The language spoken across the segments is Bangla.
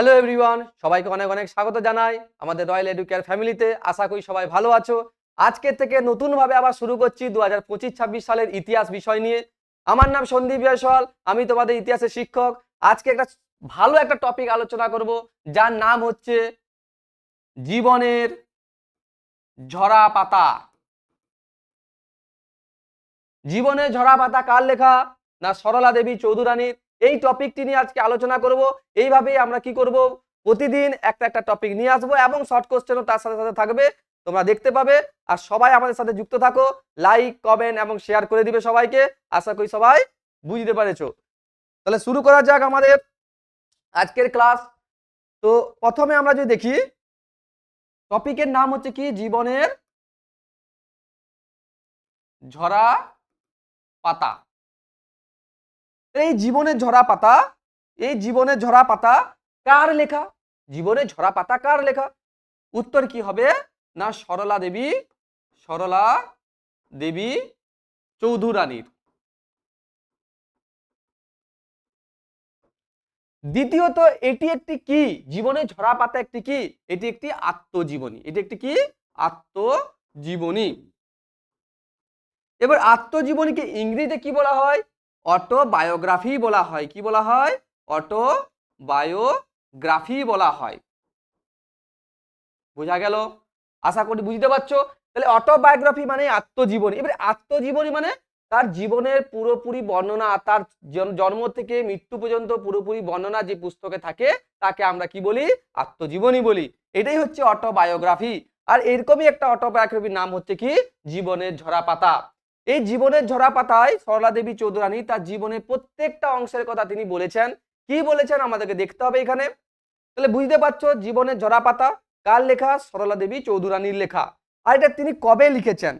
হ্যালো এভরিওয়ান সবাইকে অনেক অনেক স্বাগত জানাই আমাদের রয়্যাল এডুকেয়ার ফ্যামিলিতে আশা করি সবাই ভালো আছো। আজকের থেকে নতুনভাবে আবার শুরু করছি দু হাজার পঁচিশ ছাব্বিশ সালের ইতিহাস বিষয় নিয়ে। আমার নাম সন্দীপ জয়সওয়াল, আমি তোমাদের ইতিহাসের শিক্ষক। আজকে একটা ভালো একটা টপিক আলোচনা করব, যার নাম হচ্ছে জীবনের ঝরা পাতা। জীবনের ঝরা পাতা কার লেখা? না সরলা দেবী চৌধুরানীর? এই টপিকটি নিয়ে আজকে আলোচনা করব। এইভাবেই আমরা কি করব? প্রতিদিন একটা একটা টপিক নিয়ে আসব এবং শর্ট কোশ্চেনও তার সাথে সাথে থাকবে। তোমরা দেখতে পাবে। আর সবাই আমাদের সাথে যুক্ত থাকো। লাইক কমেন্ট এবং শেয়ার করে দিবে সবাইকে। আশা করি সবাই বুঝতে পেরেছ। তাহলে শুরু করা যাক আমাদের আজকের ক্লাস তো প্রথমে আমরা যদি দেখি টপিকের নাম হচ্ছে কি? জীবনের ঝরা পাতা। এই জীবনের ঝরা পাতা, এই জীবনের ঝরা পাতা কার লেখা? জীবনের ঝরা পাতা কার লেখা? উত্তর কি হবে? না, সরলা দেবী সরলা দেবী চৌধুরানীর। দ্বিতীয়ত, এটি একটি কি? জীবনে ঝরা পাতা একটি কি? এটি একটি আত্মজীবনী। এটি একটি কি? আত্মজীবনী। এবার আত্মজীবনীকে ইংরেজিতে কি বলা হয়? অটোবায়োগ্রাফি বলা হয়। কি বলা হয়? অটো বায়োগ্রাফি বলা হয়। বোঝা গেল? আশা করি বুঝতে পারছ? তাহলে অটোবায়োগ্রাফি মানে আত্মজীবনী। এবারে আত্মজীবনী মানে তার জীবনের পুরোপুরি বর্ণনা, তার জন- জন্ম থেকে মৃত্যু পর্যন্ত পুরোপুরি বর্ণনা যে পুস্তকে থাকে, তাকে আমরা কি বলি? আত্মজীবনী বলি। এটাই হচ্ছে অটোবায়োগ্রাফি। আর এরকমই একটা অটোবায়োগ্রাফির নাম হচ্ছে কি? জীবনের ঝরা পাতা এই জীবনের ঝরা পাতায় সরলা দেবী চৌধুরানী তার জীবনের প্রত্যেকটা অংশের কথা তিনি বলেছেন। কি বলেছেন আমাদেরকে দেখতে হবে এখানে? তাহলে বুঝতে পারছ জীবনের ঝরা পাতা কার লেখা? সরলা দেবী চৌধুরানীর লেখা। আর এটা তিনি কবে লিখেছেন?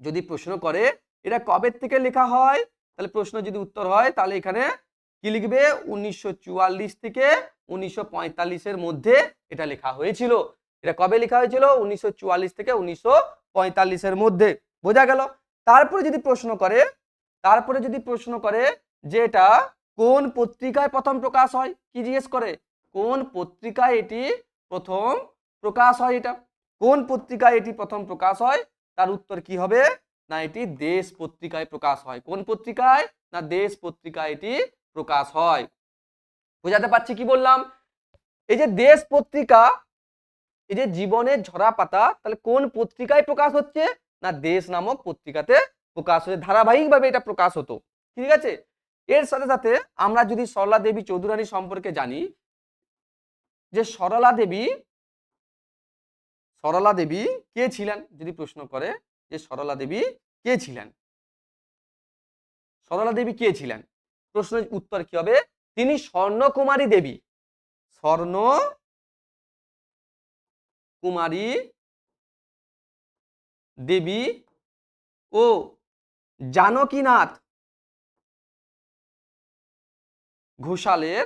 যদি প্রশ্ন করে, এটা কবে থেকে লেখা হয়? তাহলে প্রশ্ন যদি উত্তর হয়, তাহলে এখানে কি লিখবে? উনিশশো চুয়াল্লিশ থেকে উনিশশো পঁয়তাল্লিশ এর মধ্যে এটা লেখা হয়েছিল। এটা কবে লেখা হয়েছিল? উনিশশো চুয়াল্লিশ থেকে উনিশশো পঁয়তাল্লিশ এর মধ্যে। বোঝা গেল? তারপরে যদি প্রশ্ন করে, তারপরে যদি প্রশ্ন করে যে এটা কোন পত্রিকায় প্রথম প্রকাশ হয়, কি জিজ্ঞেস করে? কোন পত্রিকায় এটি প্রথম প্রকাশ হয় এটা? কোন পত্রিকায় এটি প্রথম প্রকাশ হয়? তার উত্তর কি হবে? না, এটি দেশ পত্রিকায় প্রকাশ হয়। কোন পত্রিকায়? না, দেশ পত্রিকায় এটি প্রকাশ হয়। বোঝাতে পারছি কি বললাম? এই যে দেশ পত্রিকা, এই যে জীবনের ঝরা পাতা, তাহলে কোন পত্রিকায় প্রকাশ হচ্ছে? না দেশ নামক পত্রিকাতে প্রকাশ হচ্ছে ধারাবাহিকভাবে এটা প্রকাশ হতো। ঠিক আছে? এর সাথে সাথে আমরা যদি সরলা দেবী চৌধুরানী সম্পর্কে জানি, যে সরলা দেবী সরলা দেবী কে ছিলেন? যদি প্রশ্ন করে, যে সরলা দেবী কে ছিলেন? সরলা দেবী কে ছিলেন? প্রশ্নের উত্তর কি হবে? তিনি স্বর্ণকুমারী দেবী। স্বর্ণ কুমারী দেবী ও জানকীনাথ ঘোষালের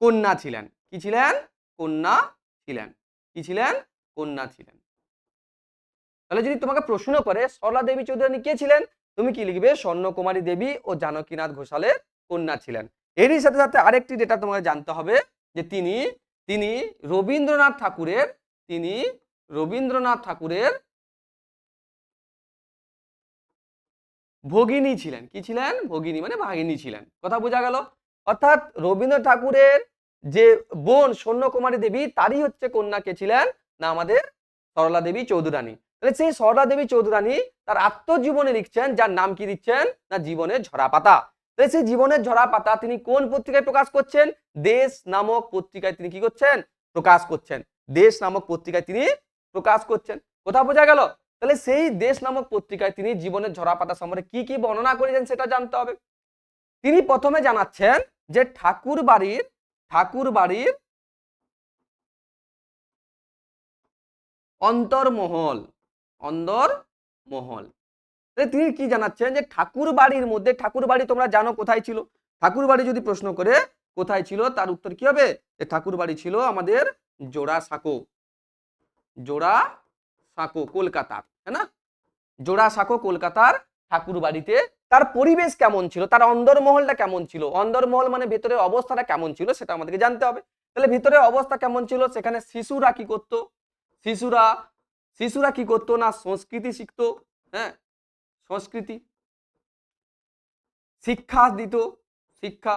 কন্যা ছিলেন। কি ছিলেন? কন্যা ছিলেন। কি ছিলেন? কন্যা ছিলেন। তাহলে যদি তোমাকে প্রশ্ন করে, সরলা দেবী চৌধুরানী কে ছিলেন? তুমি কি লিখবে? স্বর্ণকুমারী দেবী ও জানকীনাথ ঘোষালের কন্যা ছিলেন। এরই সাথে সাথে আরেকটি ডেটা তোমাকে জানতে হবে যে তিনি তিনি রবীন্দ্রনাথ ঠাকুরের, তিনি রবীন্দ্রনাথ ঠাকুরের ভগিনী ছিলেন। কি ছিলেন? ভগিনী মানে ভাগিনী ছিলেন। কথা বোঝা গেল? অর্থাৎ রবীন্দ্রনাথ ঠাকুরের যে বোন সৈন্যকুমারী দেবী, তারই হচ্ছে কন্যা। কে ছিলেন? না, আমাদের সরলা দেবী চৌধুরানী। তাহলে সেই সরলা দেবী চৌধুরানী তার আত্মজীবনে লিখছেন, যার নাম কি দিচ্ছেন? না, জীবনের ঝরা পাতা তাহলে সেই জীবনের ঝরা পাতা তিনি কোন পত্রিকায় প্রকাশ করছেন? দেশ নামক পত্রিকায় তিনি কি করছেন? প্রকাশ করছেন। দেশ নামক পত্রিকায় তিনি প্রকাশ করছেন। কোথাও বোঝা গেল? তাহলে সেই দেশ নামক পত্রিকায় তিনি জীবনের ঝরা পাতা সম্পর্কে কি কি বর্ণনা করেছেন সেটা জানতে হবে। তিনি প্রথমে জানাচ্ছেন যে ঠাকুর বাড়ির ঠাকুর বাড়ির অন্তর্মহল অন্দরমহল তাহলে তিনি কি জানাচ্ছেন যে ঠাকুর বাড়ির মধ্যে, ঠাকুর বাড়ি তোমরা জানো কোথায় ছিল? ঠাকুর বাড়ি যদি প্রশ্ন করে কোথায় ছিল, তার উত্তর কি হবে? ঠাকুর বাড়ি ছিল আমাদের জোড়া সাঁকো জোড়া সাঁকো কলকাতার হ্যাঁ না? জোড়া সাঁকো কলকাতার ঠাকুর বাড়িতে তার পরিবেশ কেমন ছিল? তার অন্দরমহলটা কেমন ছিল? অন্দরমহল মানে ভেতরের অবস্থাটা কেমন ছিল সেটা আমাদেরকে জানতে হবে। তাহলে ভিতরের অবস্থা কেমন ছিল? সেখানে শিশুরা কি করতো? শিশুরা শিশুরা কি করতো না? সংস্কৃতি শিখতো হ্যাঁ? সংস্কৃতি শিক্ষা দিত, শিক্ষা।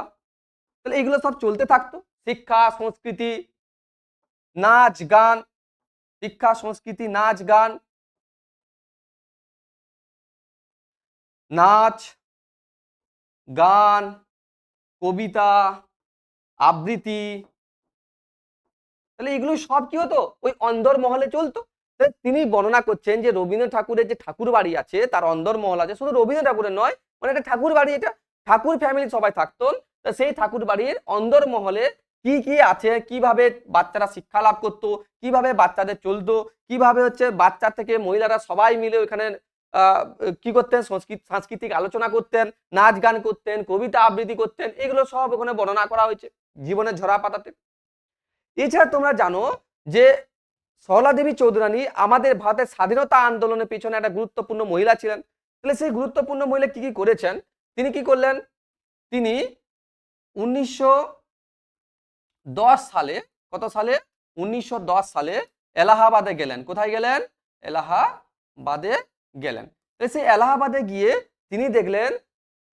তাহলে এগুলো সব চলতে থাকতো। শিক্ষা, সংস্কৃতি, নাচ, গান শিক্ষা সংস্কৃতি, নাচ, গান। নাচ, গান, কবিতা, আবৃত্তি। তাহলে এগুলো সব কি হতো? ওই অন্দর মহলে চলতো। তিনি বর্ণনা করছেন যে রবীন্দ্র ঠাকুরের যে ঠাকুর বাড়ি আছে, তার অন্দর মহল আছে, শুধু রবীন্দ্র ঠাকুরের নয় মানে একটা ঠাকুর বাড়ি, এটা ঠাকুর ফ্যামিলি সবাই থাকতো। সেই ঠাকুর বাড়ির অন্দর মহলে কি কি আছে? কীভাবে বাচ্চারা শিক্ষা লাভ করতো? কীভাবে বাচ্চাদের চলতো? কীভাবে হচ্ছে বাচ্চা থেকে মহিলারা সবাই মিলে আহ, কি করতেন? সংস্কৃত সাংস্কৃতিক আলোচনা করতেন নাচ গান করতেন কবিতা আবৃত্তি করতেন এগুলো সব ওখানে বর্ণনা করা হয়েছে জীবনের ঝরা পাতাতে। এছাড়া তোমরা জানো যে সরলা দেবী চৌধুরানী আমাদের ভারতের স্বাধীনতা আন্দোলনের পিছনে একটা গুরুত্বপূর্ণ মহিলা ছিলেন। তাহলে সেই গুরুত্বপূর্ণ মহিলা কি কি করেছেন? তিনি কি করলেন? তিনি উনিশশো দশ সালে, কত সালে? উনিশশো দশ সালে এলাহাবাদে গেলেন। কোথায় গেলেন? এলাহাবাদে গেলেন। সেই এলাহাবাদে গিয়ে তিনি দেখলেন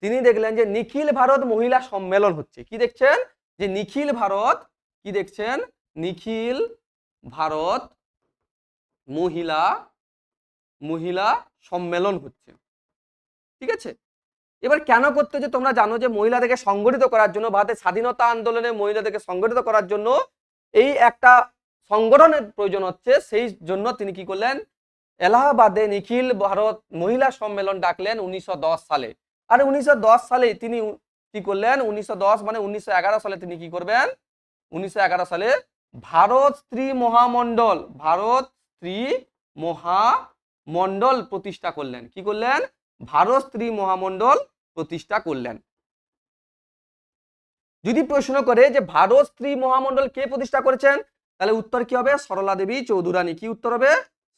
তিনি দেখলেন যে নিখিল ভারত মহিলা সম্মেলন হচ্ছে। কি দেখছেন? যে নিখিল ভারত, কি দেখছেন? নিখিল ভারত মহিলা মহিলা সম্মেলন হচ্ছে। ঠিক আছে? এবার কেন করতে যে তোমরা জানো যে মহিলাদেরকে সংগঠিত করার জন্য ভারতের স্বাধীনতা আন্দোলনে মহিলাদেরকে সংগঠিত করার জন্য এই একটা সংগঠনের প্রয়োজন হচ্ছে, সেই জন্য তিনি কি করলেন? এলাহাবাদে নিখিল ভারত মহিলা সম্মেলন ডাকলেন উনিশশো দশ সালে। আর উনিশশো দশ সালে তিনি কি করলেন? উনিশশো দশ মানে উনিশশো এগারো সালে তিনি কি করবেন? উনিশশো এগারো সালে ভারত স্ত্রী মহামণ্ডল, ভারত স্ত্রী মহামণ্ডল প্রতিষ্ঠা করলেন। কি করলেন? ভারত স্ত্রী মহামণ্ডল প্রতিষ্ঠা করলেন। যদি প্রশ্ন করে যে ভারত স্ত্রী মহামণ্ডল কে প্রতিষ্ঠা করেছেন, তাহলে উত্তর কি হবে? সরলা দেবী চৌধুরানী। কি উত্তর হবে?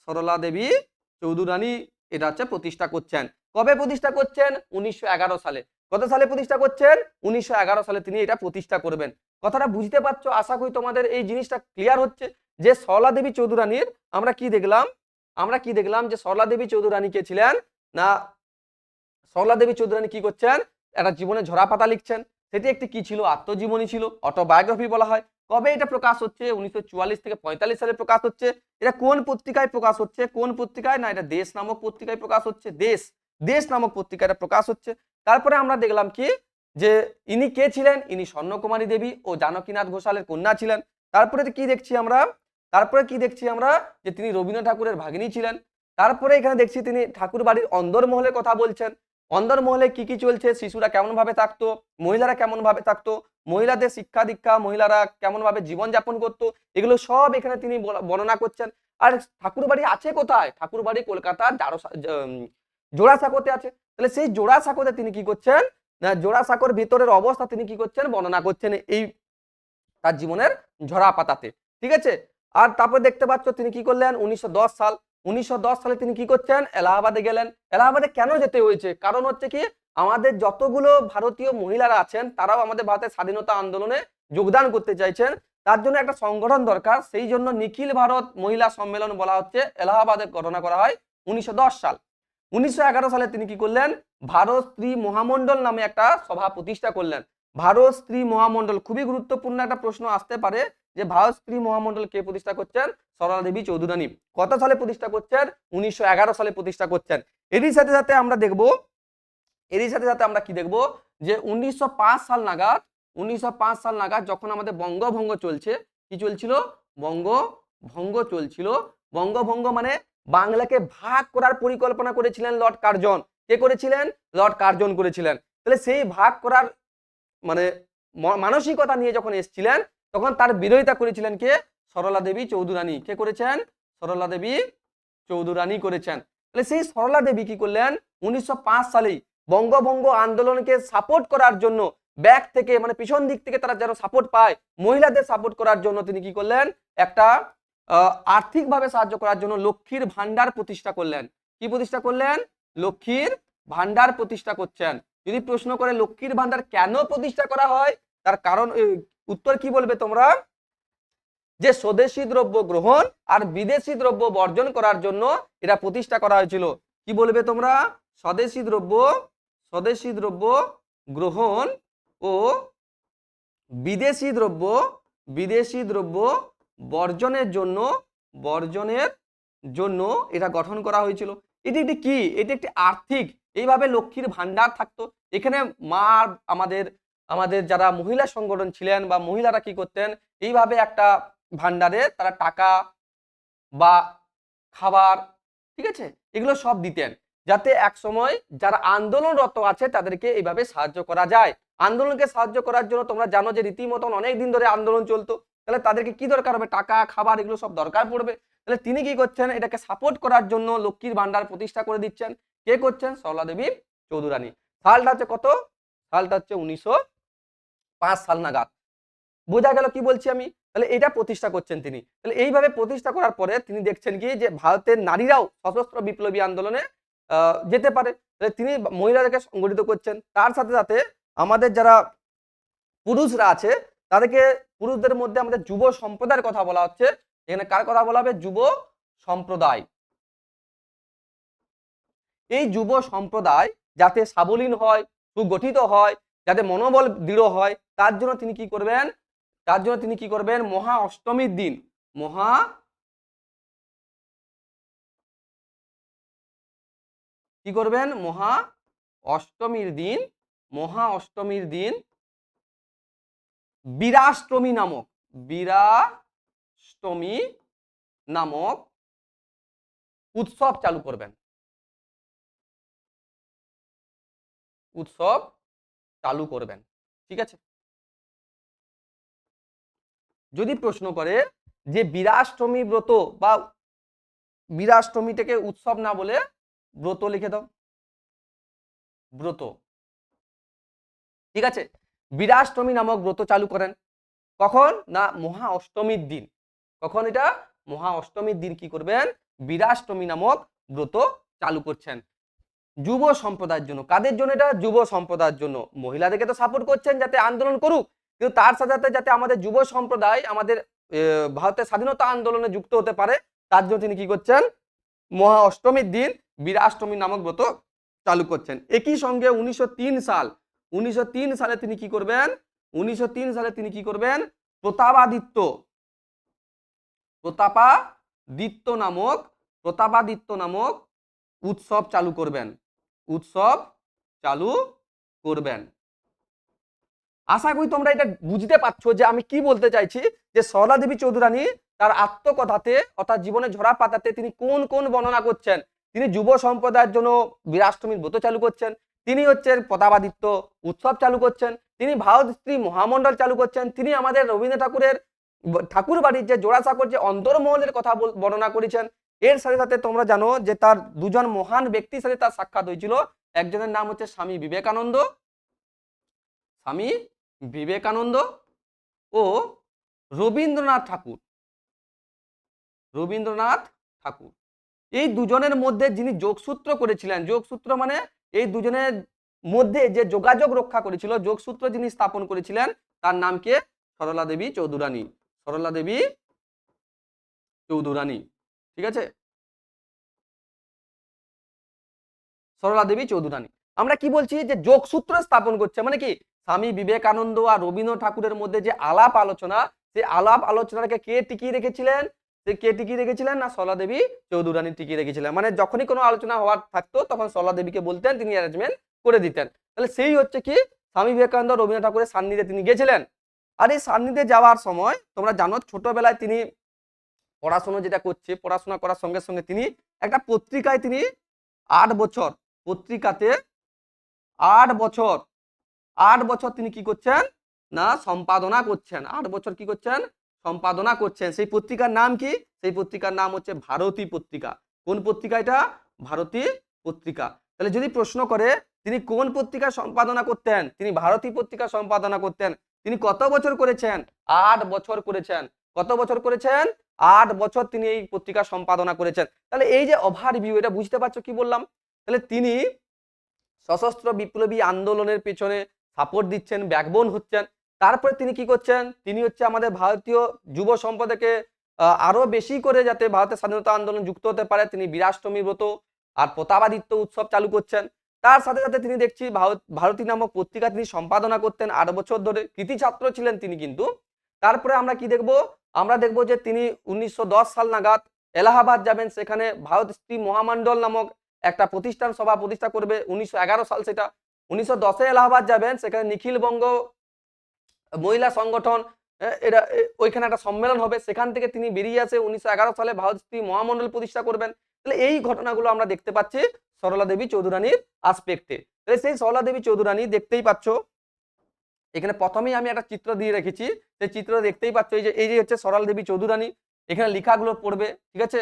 সরলা দেবী চৌধুরানী এটা হচ্ছে প্রতিষ্ঠা করছেন। কবে প্রতিষ্ঠা করছেন? উনিশশো এগারো সালে। কত সালে প্রতিষ্ঠা করছেন? উনিশশো এগারো সালে তিনি এটা প্রতিষ্ঠা করবেন। কথাটা বুঝতে পারছ? আশা করি তোমাদের এই জিনিসটা ক্লিয়ার হচ্ছে যে সরলা দেবী চৌধুরানীর আমরা কি দেখলাম? আমরা কি দেখলাম যে সরলা দেবী চৌধুরানী কে ছিলেন? না সরলা দেবী চৌধুরানী কি করছেন? একটা জীবনে ঝরা পাতা লিখছেন। সেটি একটি কি ছিল? আত্মজীবনী ছিল অটোবায়োগ্রাফি বলা হয়। কবে এটা প্রকাশ হচ্ছে? উনিশশো চুয়াল্লিশ থেকে পঁয়তাল্লিশ সালে প্রকাশ হচ্ছে। এটা কোন পত্রিকায় প্রকাশ হচ্ছে? কোন পত্রিকায়? না, এটা দেশ নামক পত্রিকায় প্রকাশ হচ্ছে। দেশ দেশ নামক পত্রিকায় এটা প্রকাশ হচ্ছে। তারপরে আমরা দেখলাম কি? যে ইনি কে ছিলেন? ইনি স্বর্ণকুমারী দেবী ও জানকীনাথ ঘোষালের কন্যা ছিলেন। তারপরে কি দেখছি আমরা? তারপরে কি দেখছি আমরা? যে তিনি রবীন্দ্র ঠাকুরের ভাগিনী ছিলেন। তারপরে এখানে দেখছি তিনি ঠাকুর বাড়ির অন্দরমহলের কথা বলছেন। অন্দরমহলে কি কি চলছে? শিশুরা কেমন ভাবে থাকতো? মহিলারা কেমন ভাবে থাকতো? মহিলাদের শিক্ষা দীক্ষা, মহিলারা কেমন ভাবে জীবনযাপন করতো? এগুলো সব এখানে তিনি বর্ণনা করছেন। আর ঠাকুর বাড়ি আছে কোথায়? ঠাকুর বাড়ি কলকাতার জোড়াসাঁকোতে আছে। তাহলে সেই জোড়াসাঁকোতে তিনি কি করছেন? না, জোড়াসাঁকোর ভিতরের অবস্থা তিনি কি করছেন? বর্ণনা করছেন এই তার জীবনের ঝরা পাতাতে। ঠিক আছে? আর তারপর দেখতে পাচ্ছ তিনি কি করলেন? উনিশশো দশ সাল উনিশশো দশ সালে তিনি কি করছেন? এলাহাবাদে গেলেন। এলাহাবাদে কেন যেতে হয়েছে? কারণ হচ্ছে কি, আমাদের যতগুলো ভারতীয় মহিলারা আছেন, তারাও আমাদের ভারতের স্বাধীনতা আন্দোলনে যোগদান করতে চাইছেন। তার জন্য একটা সংগঠন দরকার, সেই জন্য নিখিল ভারত মহিলা সম্মেলন বলা হচ্ছে। এলাহাবাদে ঘটনা করা হয় উনিশশো দশ সাল। উনিশশো এগারো সালে তিনি কি করলেন? ভারত স্ত্রী মহামণ্ডল নামে একটা সভা প্রতিষ্ঠা করলেন। ভারত স্ত্রী মহামণ্ডল। খুবই গুরুত্বপূর্ণ একটা প্রশ্ন আসতে পারে যে ভারত স্ত্রী মহামণ্ডল কে প্রতিষ্ঠা করছেন? সরলা দেবী চৌধুরানী। কত সালে প্রতিষ্ঠা করছেন? উনিশশো এগারো সালে প্রতিষ্ঠা করছেন। এরই সাথে সাথে আমরা দেখব, এরই সাথে সাথে আমরা কি দেখব? যে উনিশশো পাঁচ সাল নাগাদ, উনিশশো পাঁচ সাল নাগাদ যখন আমাদের বঙ্গভঙ্গ চলছে, কি চলছিল? বঙ্গভঙ্গ চলছিল। বঙ্গভঙ্গ মানে বাংলাকে ভাগ করার পরিকল্পনা করেছিলেন লর্ড কার্জন। কে করেছিলেন? লর্ড কার্জন করেছিলেন। তাহলে সেই ভাগ করার মানে মানসিকতা নিয়ে যখন এসেছিলেন, তখন তার বিরোধিতা করেছিলেন কে? সরলা দেবী চৌধুরানী। কে করেছেন? সরলা দেবী চৌধুরানী করেছেন। তাহলে সেই সরলা দেবী কি করলেন? উনিশশো পাঁচ সালেই বঙ্গভঙ্গ আন্দোলনকে সাপোর্ট করার জন্য ব্যাক থেকে মানে পিছন দিক থেকে তারা যেন সাপোর্ট পায়, মহিলাদের সাপোর্ট করার জন্য তিনি কি করলেন? একটা আর্থিকভাবে সাহায্য করার জন্য লক্ষ্মীর ভান্ডার প্রতিষ্ঠা করলেন। কি প্রতিষ্ঠা করলেন? লক্ষ্মীর ভান্ডার প্রতিষ্ঠা করছেন। যদি প্রশ্ন করে লক্ষ্মীর ভান্ডার কেন প্রতিষ্ঠা করা হয়, তার কারণ উত্তর কি বলবে তোমরা? যে স্বদেশি দ্রব্য গ্রহণ আর বিদেশি দ্রব্য বর্জন করার জন্য এটা প্রতিষ্ঠা করা হয়েছিল। কি বলবে তোমরা? স্বদেশি দ্রব্য স্বদেশি দ্রব্য গ্রহণ ও বিদেশি দ্রব্য বিদেশি দ্রব্য বর্জনের জন্য বর্জনের জন্য এটা গঠন করা হয়েছিল। এটি একটি কি? এটি একটি আর্থিক এইভাবে লক্ষ্মীর ভান্ডার থাকতো। এখানে মা আমাদের আমাদের যারা মহিলা সংগঠন ছিলেন বা মহিলারা কি করতেন, এইভাবে একটা ভান্ডারে তারা টাকা বা খাবার, ঠিক আছে? এগুলো সব দিতেন যাতে এক সময় যারা আন্দোলনরত আছে তাদেরকে এইভাবে সাহায্য করা যায়। আন্দোলনকে সাহায্য করার জন্য তোমরা জানো যে রীতিমতন অনেক দিন ধরে আন্দোলন চলতো। তাহলে তাদেরকে কি দরকার হবে? টাকা, খাবার এগুলো সব দরকার পড়বে। তাহলে তিনি কি করছেন? এটাকে সাপোর্ট করার জন্য লক্ষ্মীর ভান্ডার প্রতিষ্ঠা করে দিচ্ছেন। কে করছেন? সরলা দেবী চৌধুরানী। সালটা হচ্ছে কত? সালটা হচ্ছে উনিশশো পাঁচ সাল নাগাদ। বোঝা গেল কি বলছি আমি? তাহলে এটা প্রতিষ্ঠা করছেন তিনি। তাহলে এইভাবে প্রতিষ্ঠা করার পরে তিনি দেখছেন কি যে ভারতের নারীরাও সশস্ত্র বিপ্লবী আন্দোলনে যেতে পারে। তাহলে তিনি মহিলাদেরকে সংগঠিত করছেন। তার সাথে সাথে আমাদের যারা পুরুষরা আছে, তাদেরকে পুরুষদের মধ্যে আমাদের যুব সম্প্রদায়ের কথা বলা হচ্ছে। এখানে কার কথা বলা হবে? যুব সম্প্রদায়। এই যুব সম্প্রদায় যাতে সাবলীন হয়, সুগঠিত হয়, যাতে মনোবল দৃঢ় হয়, তার জন্য তিনি কি করবেন? তার জন্য তিনি কি করবেন? মহা অষ্টমীর দিন। মহা কি করবেন? মহা অষ্টমীর দিন, মহা অষ্টমীর দিন বীরাষ্টমী নামক বীরাষ্টমী নামক উৎসব চালু করবেন। উৎসব চালু করবেন, ঠিক আছে? যদি প্রশ্ন করে যে বীরাষ্টমী ব্রত বা বীরাষ্টমীটাকে উৎসব না বলে ব্রত লিখে দাও। ব্রত। ঠিক আছে? বীরাষ্টমী নামক ব্রত চালু করেন। কখন? না, মহা অষ্টমীর দিন। কখন এটা? মহা অষ্টমীর দিন কি করবেন? বীরাষ্টমী নামক ব্রত চালু করছেন। যুব সম্প্রদায়ের জন্য। কাদের জন্য এটা? যুব সম্প্রদায়ের জন্য। মহিলাদেরকে তো সাপোর্ট করছেন যাতে আন্দোলন করুক। কিন্তু তার সাথে সাথে যাতে আমাদের যুব সম্প্রদায় আমাদের ভারতের স্বাধীনতা আন্দোলনে যুক্ত হতে পারে, তার জন্য তিনি কি করছেন? মহা অষ্টমীর দিন বীরাষ্টমী নামক ব্রত চালু করছেন। একই সঙ্গে উনিশশো তিন সাল, উনিশশো তিন সালে তিনি কি করবেন? উনিশশো তিন সালে তিনি কি করবেন? প্রতাপাদিত্য প্রতাপাদিত্য নামক প্রতাপাদিত্য নামক উৎসব চালু করবেন। উৎসব চালু করবেন। আশা করি তোমরা এটা বুঝতে পারছ যে আমি কি বলতে চাইছি, যে সরলা দেবী চৌধুরানী তার আত্মকথাতে অর্থাৎ জীবনে ঝরা পাতাতে তিনি কোন কোন বর্ণনা করছেন? তিনি যুব সম্প্রদায়ের জন্য বীরাষ্টমীর ব্রত চালু করছেন, তিনি হচ্ছেন প্রতাপাদিত্য উৎসব চালু করছেন, তিনি ভারত স্ত্রী মহামণ্ডল চালু করছেন, তিনি আমাদের রবীন্দ্র ঠাকুরের ঠাকুর বাড়ির যে জোড়াসাঁকোর যে অন্তর্মহলের কথা বর্ণনা করেছেন এর সাথে সাথে তোমরা জানো যে তার দুজন মহান ব্যক্তির সাথে তার সাক্ষাৎ হয়েছিল। একজনের নাম হচ্ছে স্বামী বিবেকানন্দ স্বামী বিবেকানন্দ ও রবীন্দ্রনাথ ঠাকুর। রবীন্দ্রনাথ ঠাকুর। এই দুজনের মধ্যে যিনি যোগসূত্র করেছিলেন, যোগসূত্র মানে এই দুজনের মধ্যে যে যোগাযোগ রক্ষা করেছিল, যোগসূত্র যিনি স্থাপন করেছিলেন, তার নামকে সরলা দেবী চৌধুরানী। সরলা দেবী চৌধুরানী। ঠিক আছে? সরলা দেবী চৌধুরানী। আমরা কি বলছি যে যোগসূত্র স্থাপন করছে? মানে কি? স্বামী বিবেকানন্দ আর রবীন্দ্র ঠাকুরের মধ্যে যে আলাপ আলোচনা সেই আলাপ আলোচনাকে কে টিকিয়ে রেখেছিলেন? সে কে টিকিয়ে রেখেছিলেন না সরলা দেবী চৌধুরানী টিকিয়ে রেখেছিলেন? মানে যখনই কোনো আলোচনা হওয়ার থাকতো, তখন সরলা দেবীকে বলতেন, তিনি অ্যারেঞ্জমেন্ট করে দিতেন। তাহলে সেই হচ্ছে কি? স্বামী বিবেকানন্দ রবীন্দ্র ঠাকুরের সান্নিধ্যে তিনি গেছিলেন। আর এই সান্নিধ্যে যাওয়ার সময়, তোমরা জানো, ছোটবেলায় তিনি পড়াশোনা যেটা করছে, পড়াশোনা করার সঙ্গে সঙ্গে তিনি একটা পত্রিকায় তিনি আট বছর, পত্রিকাতে আট বছর আট বছর তিনি কি করছেন? না, সম্পাদনা করছেন। আট বছর কি করছেন? সম্পাদনা করছেন। সেই পত্রিকার নাম কি? সেই পত্রিকার নাম হচ্ছে ভারতী পত্রিকা। কোন পত্রিকা এটা? ভারতী পত্রিকা। তাহলে যদি প্রশ্ন করে, তিনি কোন পত্রিকা সম্পাদনা করতেন? তিনি ভারতী পত্রিকা সম্পাদনা করতেন। তিনি কত বছর করেছেন? আট বছর করেছেন। কত বছর করেছেন? আট বছর তিনি এই পত্রিকা সম্পাদনা করেছেন। তাহলে এই যে ওভারভিউ এটা বুঝতে পারছ কি বললাম? তাহলে তিনি সশস্ত্র বিপ্লবী আন্দোলনের পেছনে সাপোর্ট দিচ্ছেন ব্যাকবোন হচ্ছেন। তারপরে তিনি কি করছেন? তিনি হচ্ছে আমাদের ভারতীয় যুব সম্পদকে আহ, আরও বেশি করে যাতে ভারতের স্বাধীনতা আন্দোলন যুক্ত হতে পারে। তিনি বীরাষ্টমী ব্রত আর প্রতাপাদিত্য উৎসব চালু করছেন। তার সাথে সাথে তিনি দেখছি ভারত ভারতী নামক পত্রিকা তিনি সম্পাদনা করতেন। আট বছর ধরে কৃতি ছাত্র ছিলেন তিনি কিন্তু। তারপরে আমরা কি দেখব? আমরা দেখব যে তিনি উনিশশো দশ সাল নাগাদ এলাহাবাদ যাবেন। সেখানে ভারত স্ত্রী মহামণ্ডল নামক একটা প্রতিষ্ঠান, সভা প্রতিষ্ঠা করবে উনিশশো এগারো সাল সেটা। উনিশশো দশে এলাহাবাদ যাবেন, সেখানে নিখিল বঙ্গ মহিলা সংগঠন এটা ওইখানে একটা সম্মেলন হবে। সেখান থেকে তিনি বেরিয়ে আসে উনিশশো এগারো সালে ভারত স্ত্রী মহামণ্ডল প্রতিষ্ঠা করবেন। তাহলে এই ঘটনাগুলো আমরা দেখতে পাচ্ছি সরলা দেবী চৌধুরানীর আসপেক্টে তাহলে সেই সরলা দেবী চৌধুরানী দেখতেই পাচ্ছ এখানে প্রথমেই আমি একটা চিত্র দিয়ে রেখেছি। সেই চিত্র দেখতেই পাচ্ছ এই যে এই যে হচ্ছে সরলা দেবী চৌধুরানী। এখানে লেখাগুলো পড়বে, ঠিক আছে?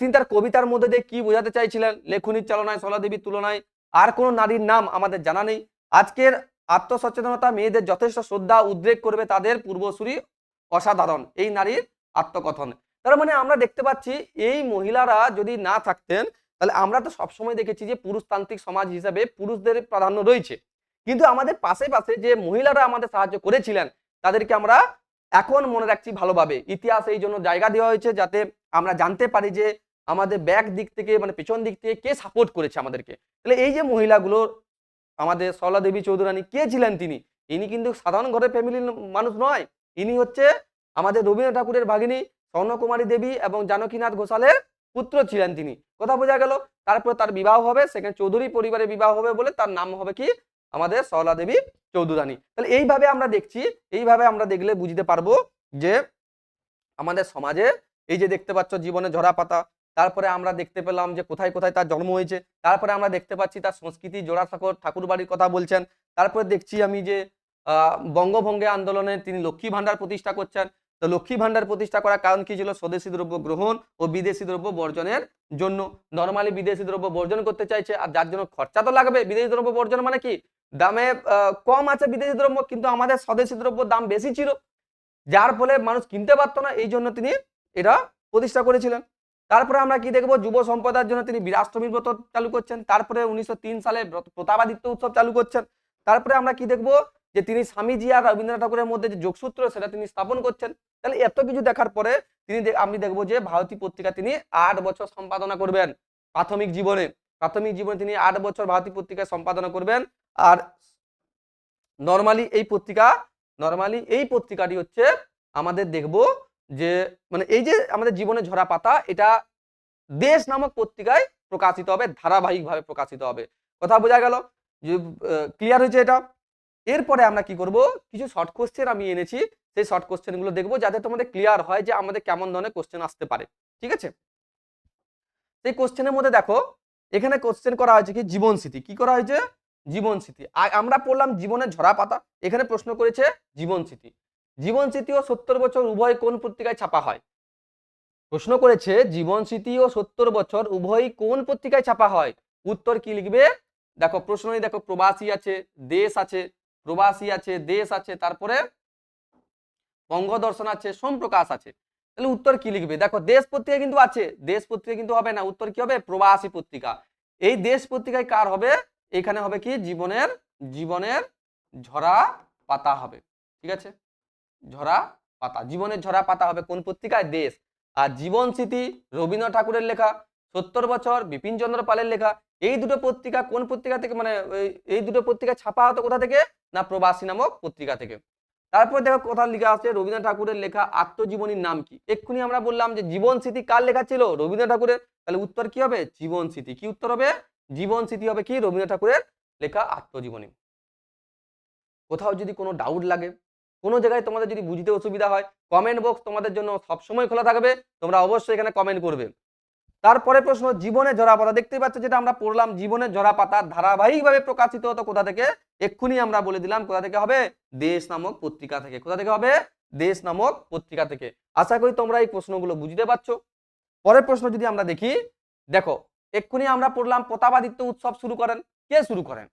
তিনি তার কবিতার মধ্যে দিয়ে কি বোঝাতে চাইছিলেন? লেখনির চালনায়, সরলা দেবীর তুলনায়। আর কোনো নারীর নাম আমাদের জানা নেই। আজকের আত্মসচেতনতা মেয়েদের যথেষ্ট শ্রদ্ধা উদ্রেক করবে তাদের পূর্বসূরি অসাধারণ, এই নারীর আত্মকথন। তার মানে আমরা দেখতে পাচ্ছি এই মহিলারা যদি না থাকতেন, তাহলে আমরা তো সবসময় দেখেছি যে পুরুষতান্ত্রিক সমাজ হিসাবে পুরুষদের প্রাধান্য রয়েছে। কিন্তু আমাদের পাশে পাশে যে মহিলারা আমাদের সাহায্য করেছিলেন, তাদেরকে আমরা এখন মনে রাখছি ভালোভাবে। ইতিহাস এই জন্য জায়গা দেওয়া হয়েছে যাতে আমরা জানতে পারি যে আমাদের ব্যাক দিক থেকে মানে পেছন দিক থেকে কে সাপোর্ট করেছে আমাদেরকে। তাহলে এই যে মহিলাগুলো, আমাদের সরলা দেবী চৌধুরানী কে ছিলেন তিনি? ইনি কিন্তু সাধারণ ঘরের ফ্যামিলির মানুষ নয়। ইনি হচ্ছে আমাদের রবীন্দ্র ঠাকুরের ভাগিনী স্বর্ণকুমারী দেবী এবং জানকীনাথ ঘোষালের পুত্র ছিলেন তিনি। কথা বোঝা গেল। তারপর তার বিবাহ হবে, সেখানে চৌধুরী পরিবারে বিবাহ হবে বলে তার নাম হবে কি? আমাদের সরলা দেবী চৌধুরানী। তাহলে এইভাবে আমরা দেখছি, এইভাবে আমরা দেখলে বুঝতে পারব যে আমাদের সমাজে এই যে দেখতে পাচ্ছ জীবনে ঝরা পাতা, তারপরে আমরা দেখতে পেলাম যে কোথায় কোথায় তার জন্ম হয়েছে, তারপরে আমরা দেখতে পাচ্ছি তার সংস্কৃতি জোড়াসাঁকর ঠাকুর বাড়ির কথা বলছেন, তারপরে দেখছি আমি যে বঙ্গভঙ্গে আন্দোলনে তিনি লক্ষ্মী ভান্ডার প্রতিষ্ঠা করছেন। তো লক্ষ্মী ভান্ডার প্রতিষ্ঠা করার কারণ কি ছিল? স্বদেশি দ্রব্য গ্রহণ ও বিদেশি দ্রব্য বর্জনের জন্য। নর্মালি বিদেশি দ্রব্য বর্জন করতে চাইছে, আর যার জন্য খরচা তো লাগবে। বিদেশি দ্রব্য বর্জন মানে কি? দামে কম আছে বিদেশি দ্রব্য, কিন্তু আমাদের স্বদেশি দ্রব্য দাম বেশি ছিল। যার ফলে মানুষ কিনতে পারতো না, এই জন্য তিনি এটা প্রতিষ্ঠা করেছিলেন। তারপরে আমরা কি দেখব, যুব সম্পদার জন্য তিনি বিরাষ্টমী ব্রত চালু করছেন। তারপরে উনিশশো তিন সালে প্রতাপাদিত্য উৎসব চালু করছেন। তারপরে আমরা কি দেখব, যে তিনি স্বামীজি আর রবীন্দ্রনাথ ঠাকুরের মধ্যে যে যোগসূত্র, সেটা তিনি স্থাপন করছেন। তাহলে এত কিছু দেখার পরে তিনি আমি দেখব যে ভারতী পত্রিকা তিনি আট বছর সম্পাদনা করবেন। প্রাথমিক জীবনে প্রাথমিক জীবনে তিনি আট বছর ভারতী পত্রিকা সম্পাদনা করবেন। আর নর্মালি এই পত্রিকা নর্মালি এই পত্রিকাটি হচ্ছে আমাদের দেখব যে মানে এই যে আমাদের জীবনে ঝরা পাতা, এটা দেশ নামক পত্রিকায় প্রকাশিত হবে, ধারাবাহিকভাবে প্রকাশিত হবে। কথা বোঝা গেল? যে ক্লিয়ার হয়েছে এটা? এরপরে আমরা কি করব? কিছু শর্ট কোশ্চেন আমি এনেছি। সেই শর্ট কোশ্চেনগুলো দেখব যাতে তোমাদের ক্লিয়ার হয় যে আমাদের কেমন ধরনের কোশ্চেন আসতে পারে। ঠিক আছে? সেই কোশ্চেনের মধ্যে দেখো, এখানে কোশ্চেন করা হয়েছে কি? জীবন স্মৃতি। কি করা হয়েছে? জীবন স্মৃতি। আমরা পড়লাম জীবনের ঝরা পাতা, এখানে প্রশ্ন করেছে জীবন স্মৃতি। জীবন স্মৃতি ও সত্তর বছর উভয় কোন পত্রিকায় ছাপা হয়? প্রশ্ন করেছে, জীবন স্মৃতি ও সত্তর বছর উভয় কোন পত্রিকায় ছাপা হয়? উত্তর কি লিখবে? দেখো প্রশ্নই দেখো, প্রবাসী আছে, দেশ আছে, প্রবাসী আছে, দেশ আছে, তারপরে বঙ্গদর্শন আছে, সোমপ্রকাশ আছে। তাহলে উত্তর কি লিখবে? দেখো, দেশ পত্রিকা কিন্তু আছে, দেশ পত্রিকা কিন্তু হবে না, উত্তর কি হবে? প্রবাসী পত্রিকা। এই দেশ পত্রিকায় কার হবে? এখানে হবে কি? জীবনের জীবনের ঝরা পাতা হবে। ঠিক আছে? ঝরা পাতা। জীবনের ঝরা পাতা হবে কোন পত্রিকায়? দেশ। আর জীবন স্মৃতি রবীন্দ্র ঠাকুরের লেখা, সত্তর বছর বিপিন চন্দ্র পালের লেখা, এই দুটো পত্রিকা কোন পত্রিকা থেকে মানে এই- দুটো পত্রিকা ছাপা হতো কোথা থেকে? না প্রবাসী নামক পত্রিকা থেকে। তারপর দেখো কথা লেখা আছে রবীন্দ্র ঠাকুরের লেখা আত্মজীবনীর নাম কি? এক্ষুনি আমরা বললাম যে জীবন স্মৃতি কার লেখা ছিল? রবীন্দ্র ঠাকুরের। তাহলে উত্তর কি হবে? জীবন স্মৃতি। কি উত্তর হবে? জীবন স্মৃতি হবে কি? রবীন্দ্র ঠাকুরের লেখা আত্মজীবনী। কোথাও যদি কোনো ডাউট লাগে, কোনো জায়গায় তোমাদের যদি বুঝতে অসুবিধা হয় কমেন্ট বক্স তোমাদের জন্য সবসময় খোলা থাকবে, তোমরা অবশ্যই এখানে কমেন্ট করবে। তারপরে প্রশ্ন, জীবনে ঝরা পাতা দেখতেই পাচ্ছ যেটা আমরা পড়লাম জীবনের ঝরা পাতা ধারাবাহিকভাবে প্রকাশিত হতো কোথা থেকে? এক্ষুনি আমরা বলে দিলাম কোথা থেকে হবে? দেশ নামক পত্রিকা থেকে। কোথা থেকে হবে? দেশ নামক পত্রিকা থেকে। আশা করি তোমরা এই প্রশ্নগুলো বুঝতে পারছ। পরের প্রশ্ন যদি আমরা দেখি, দেখো এক্ষুনি আমরা পড়লাম প্রতাপাদিত্য উৎসব শুরু করেন। কে শুরু করেন?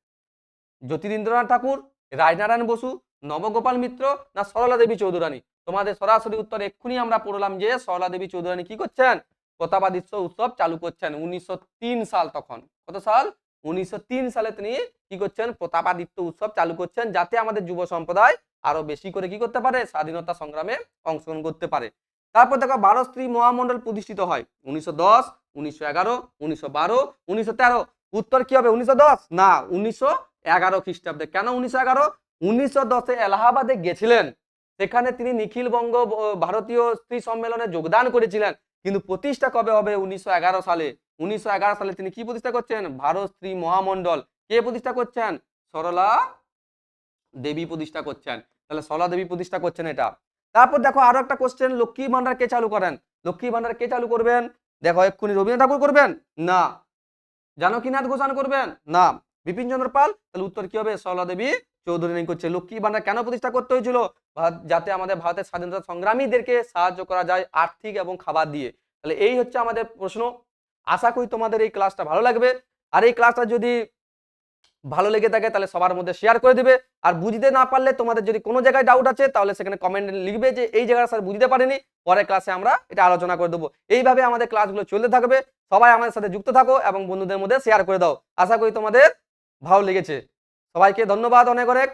জ্যোতিরিন্দ্রনাথ ঠাকুর, রায়নারায়ণ বসু, নবগোপাল মিত্র না সরলা দেবী চৌধুরানী? তোমাদের সরাসরি উত্তর এক্ষুনি আমরা পড়লাম যে সরলা দেবী চৌধুরানী কি করছেন? প্রতাপাদিত্য উৎসব চালু করছেন উনিশশো তিন সাল তখন। কত সাল? উনিশশো তিন সালে তিনি কি করছেন? প্রতাপাদিত্য উৎসব চালু করছেন যাতে আমাদের যুব সম্প্রদায় আরও বেশি করে কি করতে পারে? স্বাধীনতা সংগ্রামে অংশগ্রহণ করতে পারে। তারপর দেখো বারো স্ত্রী মহামণ্ডল প্রতিষ্ঠিত হয়। উনিশশো দশ উনিশশো এগারো, উনিশশো বারো, উনিশশো তেরো। উত্তর কি হবে? উনিশশো দশ? না, উনিশশো এগারো খ্রিস্টাব্দে। কেন উনিশশো এগারো? উনিশশো দশে এলাহাবাদে গেছিলেন। সেখানে তিনি নিখিল বঙ্গ ভারতীয় স্ত্রী সম্মেলনে যোগদান করেছিলেন। কিন্তু প্রতিষ্ঠা কবে হবে উনিশশো এগারো সালে? উনিশশো এগারো সালে তিনি কি প্রতিষ্ঠা করছেন? ভারত স্ত্রী মহামণ্ডল। কে প্রতিষ্ঠা করছেন? সরলা দেবী প্রতিষ্ঠা করছেন। তাহলে সরলা দেবী প্রতিষ্ঠা করছেন এটা। তারপর দেখো আরও একটা কোশ্চেন লক্ষ্মী ভান্ডার কে চালু করেন? লক্ষ্মী ভান্ডার কে চালু করবেন? দেখো, এক্ষুনি রবীন্দ্রনাথ ঠাকুর করবেন? না। জানকীনাথ ঘোষণ করবেন? না। বিপিন চন্দ্র পাল? তাহলে উত্তর কি হবে? সরলা দেবী চৌধুরী করছে। লক্ষ্মী ভান্ডার কেন প্রতিষ্ঠা করতে হয়েছিল? যাতে আমাদের ভারতের স্বাধীনতা সংগ্রামীদেরকে সাহায্য করা যায় আর্থিক এবং খাবার দিয়ে। তাহলে এই হচ্ছে আমাদের প্রশ্ন। আশা করি তোমাদের এই ক্লাসটা ভালো লাগবে। আর এই ক্লাসটা যদি ভালো লেগে থাকে তাহলে সবার মধ্যে শেয়ার করে দিবে। আর বুঝতে না পারলে তোমাদের যদি কোনো জায়গায় ডাউট আছে, তাহলে সেখানে কমেন্ট লিখবে যে, এই জায়গাটা স্যার বুঝতে পারেনি, পরের ক্লাসে আমরা এটা আলোচনা করে দেবো। এইভাবে আমাদের ক্লাসগুলো চলতে থাকবে। সবাই আমাদের সাথে যুক্ত থাকো এবং বন্ধুদের মধ্যে শেয়ার করে দাও। আশা করি তোমাদের ভালো লেগেছে। সবাইকে ধন্যবাদ অনেক অনেক।